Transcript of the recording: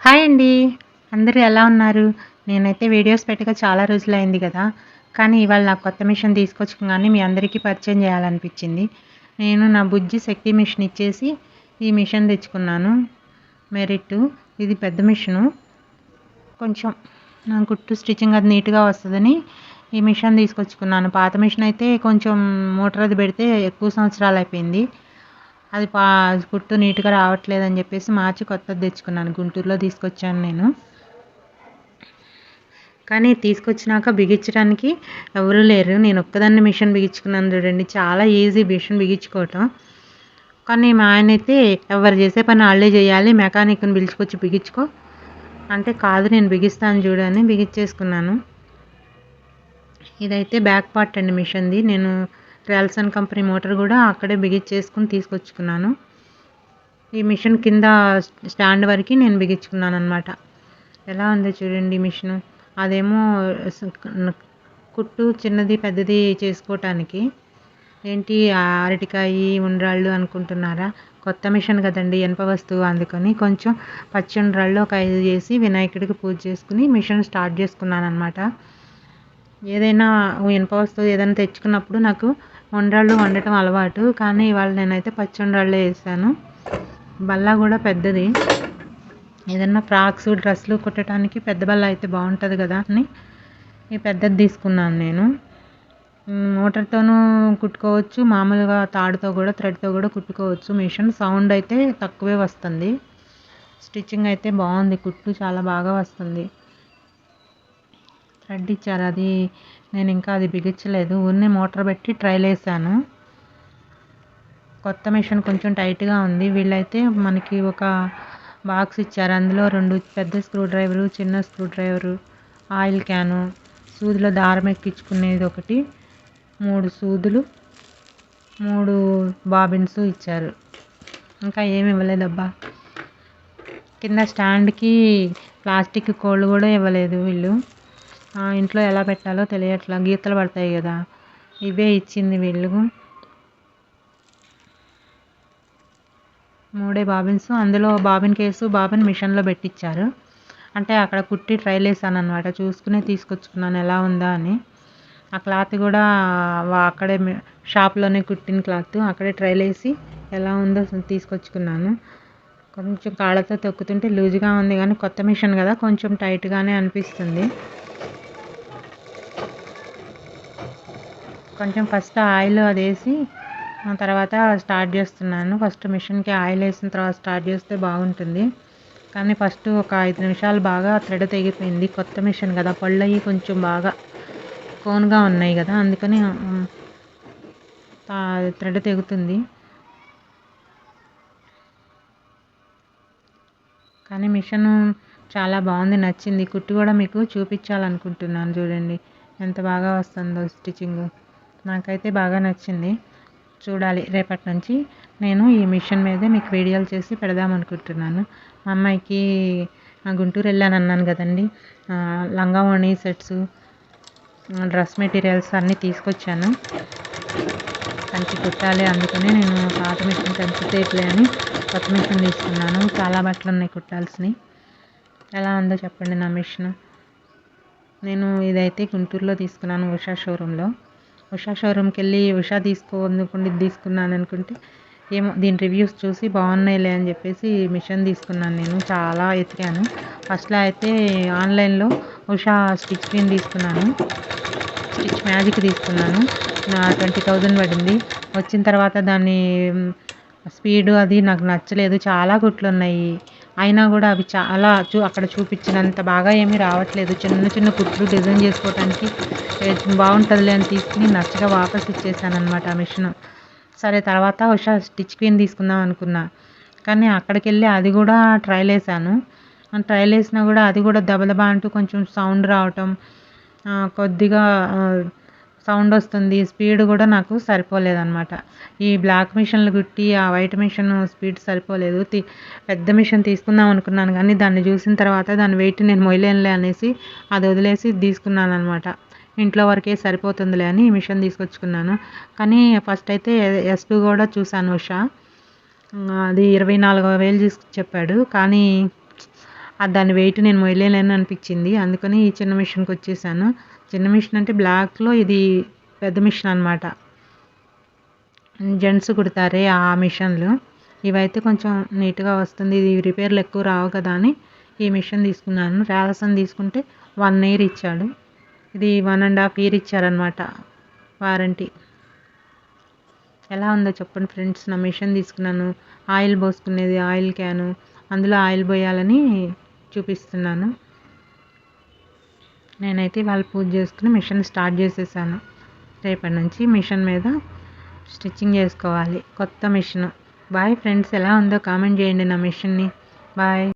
Hi అండి. అందరూ ఎలా ఉన్నారు? నేనైతే వీడియోస్ పెట్టక చాలా రోజులైంది కదా. కానీ ఇవాళ నాకు కొత్త మిషన్ తీసుకొచ్చుకోగానే మీ అందరికీ పరిచయం చేయాలనిపించింది. నేను నా బుజ్జి శక్తి మిషన్ ఇచ్చేసి ఈ మిషన్ తెచ్చుకున్నాను. మెరిట్. ఇది పెద్ద మిషను. కొంచెం నా కుట్టు స్టిచ్చింగ్ అది నీట్గా వస్తుందని ఈ మిషన్ తీసుకొచ్చుకున్నాను. పాత మిషన్ అయితే కొంచెం మోటార్ అది పెడితే ఎక్కువ సంవత్సరాలు అయిపోయింది. అది పా కుట్టు నీట్గా రావట్లేదు అని చెప్పేసి మార్చి కొత్తది తెచ్చుకున్నాను. గుంటూరులో తీసుకొచ్చాను నేను. కానీ తీసుకొచ్చినాక బిగించడానికి ఎవరు లేరు. నేను ఒక్కదాన్ని మిషన్ బిగించుకున్నాను చూడండి. చాలా ఈజీ మిషన్ బిగించుకోవటం. కానీ మా ఆయన అయితే ఎవరు చేసే పని వాళ్ళే చేయాలి. మెకానిక్ని పిలుచుకొచ్చి బిగించుకో. అంటే కాదు నేను బిగిస్తాను చూడని బిగించేసుకున్నాను. ఇదైతే బ్యాక్ పార్ట్ అండి మిషన్ది. నేను ట్రాల్సన్ కంపెనీ మోటార్ కూడా అక్కడే బిగించేసుకుని తీసుకొచ్చుకున్నాను. ఈ మిషన్ కింద స్టాండ్ వరకు నేను బిగించుకున్నాను అనమాట ఎలా ఉందో చూడండి మిషను? అదేమో కుట్టు చిన్నది పెద్దది చేసుకోవటానికి ఏంటి అరటికాయ ఉండ్రాళ్ళు అనుకుంటున్నారా? కొత్త మిషన్ కదండి ఇనప వస్తువు అందుకని కొంచెం పచ్చి ఉండ్రాళ్ళు ఒక ఐదు చేసి వినాయకుడికి పూజ చేసుకుని మిషన్ స్టార్ట్ చేసుకున్నాను అనమాట ఏదైనా ఇనప వస్తువు ఏదైనా తెచ్చుకున్నప్పుడు నాకు ఉండ్రాళ్ళు వండటం అలవాటు. కానీ ఇవాళ నేనైతే పచ్చి ఉండ్రాళ్ళే వేసాను. బల్ల కూడా పెద్దది. ఏదన్నా ఫ్రాక్స్ డ్రెస్సులు కుట్టడానికి పెద్ద బల్ల అయితే బాగుంటుంది కదా అని ఈ పెద్దది తీసుకున్నాను నేను. మోటార్తోనూ కుట్టుకోవచ్చు మామూలుగా తాడుతో కూడా థ్రెడ్తో కూడా కుట్టుకోవచ్చు. మిషన్ సౌండ్ అయితే తక్కువే వస్తుంది. స్టిచ్చింగ్ అయితే బాగుంది. కుట్టు చాలా బాగా వస్తుంది. థ్రెడ్ ఇచ్చారు అది నేను ఇంకా అది బిగించలేదు. ఊరినే మోటార్ పెట్టి ట్రైల్ వేసాను కొత్త మిషన్ కొంచెం టైట్గా ఉంది. వీళ్ళైతే మనకి ఒక బాక్స్ ఇచ్చారు. అందులో రెండు పెద్ద స్క్రూ డ్రైవరు చిన్న స్క్రూ డ్రైవరు ఆయిల్ క్యాను సూదిలో దారం ఎక్కించుకునేది ఒకటి మూడు సూదులు మూడు బాబిన్స్ ఇచ్చారు. ఇంకా ఏమి ఇవ్వలేదబ్బా. కింద స్టాండ్కి ప్లాస్టిక్ కోళ్ళు కూడా ఇవ్వలేదు వీళ్ళు. ఇంట్లో ఎలా పెట్టాలో తెలియట్లా. గీతలు పడతాయి కదా. ఇవే ఇచ్చింది వీళ్ళు. మూడే బాబిన్స్. అందులో బాబిన్ కేసు బాబిన్ మిషన్లో పెట్టించారు అంటే అక్కడ కుట్టి ట్రైల్ వేసాను అనమాట చూసుకునే తీసుకొచ్చుకున్నాను. ఎలా ఉందా అని. ఆ క్లాత్ కూడా అక్కడే షాప్లోనే కుట్టిన క్లాత్. అక్కడే ట్రైల్ వేసి ఎలా ఉందో తీసుకొచ్చుకున్నాను. కొంచెం కాళ్ళతో తొక్కుతుంటే లూజ్గా ఉంది కానీ కొత్త మిషన్ కదా. కొంచెం టైట్గానే అనిపిస్తుంది. కొంచెం ఫస్ట్ ఆయిల్ అది వేసి తర్వాత స్టార్ట్ చేస్తున్నాను. ఫస్ట్ మిషన్కి ఆయిల్ వేసిన తర్వాత స్టార్ట్ చేస్తే బాగుంటుంది. కానీ ఫస్ట్ ఒక ఐదు నిమిషాలు బాగా థ్రెడ్ తెగిపోయింది. కొత్త మిషన్ కదా పళ్ళు అవి కొంచెం బాగా కోన్గా ఉన్నాయి కదా అందుకని థ్రెడ్ తెగుతుంది. కానీ మిషన్ చాలా బాగుంది నచ్చింది. కుట్టు కూడా మీకు చూపించాలనుకుంటున్నాను చూడండి. ఎంత బాగా వస్తుందో స్టిచ్చింగ్. నాకైతే బాగా నచ్చింది. చూడాలి రేపటి నుంచి. నేను ఈ మిషన్ మీదే మీకు వీడియోలు చేసి పెడదాం అనుకుంటున్నాను. మా అమ్మాయికి గుంటూరు వెళ్ళాను అన్నాను కదండి. లంగా ఓణి సెట్స్ డ్రెస్ మెటీరియల్స్ అన్నీ తీసుకొచ్చాను. కంచి కుట్టాలి అందుకనే నేను పాత మిషన్ కంచితేట్లే అని కొత్త మిషన్ తీసుకున్నాను. చాలా బట్టలు ఉన్నాయి కుట్టాల్సినవి. ఎలా ఉందో చెప్పండి నా మిషన్. నేను ఇదైతే గుంటూరులో తీసుకున్నాను ఉషా షోరూంలో. ఉషా షోరూమ్కి వెళ్ళి ఉషా తీసుకో అనుకుంటే తీసుకున్నాను అనుకుంటే ఏమో దీని రివ్యూస్ చూసి బాగున్నాయిలే అని చెప్పేసి మిషన్ తీసుకున్నాను నేను చాలా ఎతికాను. ఫస్ట్లో అయితే ఆన్లైన్లో ఉషా స్టిచ్ పిన్ తీసుకున్నాను. స్టిచ్ మ్యాజిక్ తీసుకున్నాను. నా ట్వంటీ థౌజండ్ పడింది. వచ్చిన తర్వాత దాన్ని స్పీడు అది నాకు నచ్చలేదు. చాలా కుట్లు ఉన్నాయి అయినా కూడా అవి చాలా చూ అక్కడ చూపించినంత బాగా ఏమీ రావట్లేదు. చిన్న చిన్న కుట్లు డిజైన్ చేసుకోవటానికి బాగుంటుందిలే అని తీసుకుని నచ్చగా వాపస్ ఇచ్చేసాను అనమాట ఆ మిషన్. సరే తర్వాత ఉషా స్టిచ్ క్వీన్ తీసుకుందాం అనుకున్నా. కానీ అక్కడికి వెళ్ళి అది కూడా ట్రైల్ వేసాను. ట్రైల్ వేసినా కూడా అది కూడా దబదబా అంటూ కొంచెం సౌండ్ రావటం కొద్దిగా సౌండ్ వస్తుంది స్పీడ్ కూడా నాకు సరిపోలేదన్నమాట. ఈ బ్లాక్ మిషన్లు కుట్టి ఆ వైట్ మిషన్ స్పీడ్ సరిపోలేదు. పెద్ద మిషన్ తీసుకుందాం అనుకున్నాను కానీ దాన్ని చూసిన తర్వాత దాని వెయిట్ నేను మొయ్యలేనులే అనేసి అది వదిలేసి తీసుకున్నాను అనమాట ఇంట్లో వరకే సరిపోతుందిలే అని ఈ మిషన్ తీసుకొచ్చుకున్నాను. కానీ ఫస్ట్ అయితే ఎస్ టూ కూడా చూశాను ఉషా. అది ఇరవై నాలుగు వేలు చెప్పాడు. కానీ దాని వెయిట్ నేను మొయ్యలేను అనిపించింది. అందుకని ఈ చిన్న మిషన్కి వచ్చేసాను. చిన్న మిషన్ అంటే బ్లాక్లో ఇది పెద్ద మిషన్ అనమాట జెంట్స్ కుడతారే ఆ మిషన్లు ఇవైతే కొంచెం నీట్గా వస్తుంది. ఇది రిపేర్లు ఎక్కువ రావు కదా అని ఈ మిషన్ తీసుకున్నాను. రాలసన్ తీసుకుంటే వన్ ఇయర్ ఇచ్చాడు. ఇది వన్ అండ్ హాఫ్ ఇయర్ ఇచ్చారనమాట వారంటీ ఎలా ఉందో చెప్పండి ఫ్రెండ్స్. నా మిషన్ తీసుకున్నాను. ఆయిల్ పోసుకునేది ఆయిల్ క్యాను. అందులో ఆయిల్ పోయాలని చూపిస్తున్నాను. నేనైతే వాళ్ళు పూజ చేసుకుని మిషన్ స్టార్ట్ చేసేసాను. రేపటి నుంచి మిషన్ మీద స్టిచ్చింగ్ చేసుకోవాలి. కొత్త మిషన్. బాయ్ ఫ్రెండ్స్ ఎలా ఉందో కామెంట్ చేయండి నా మిషన్ని. బాయ్.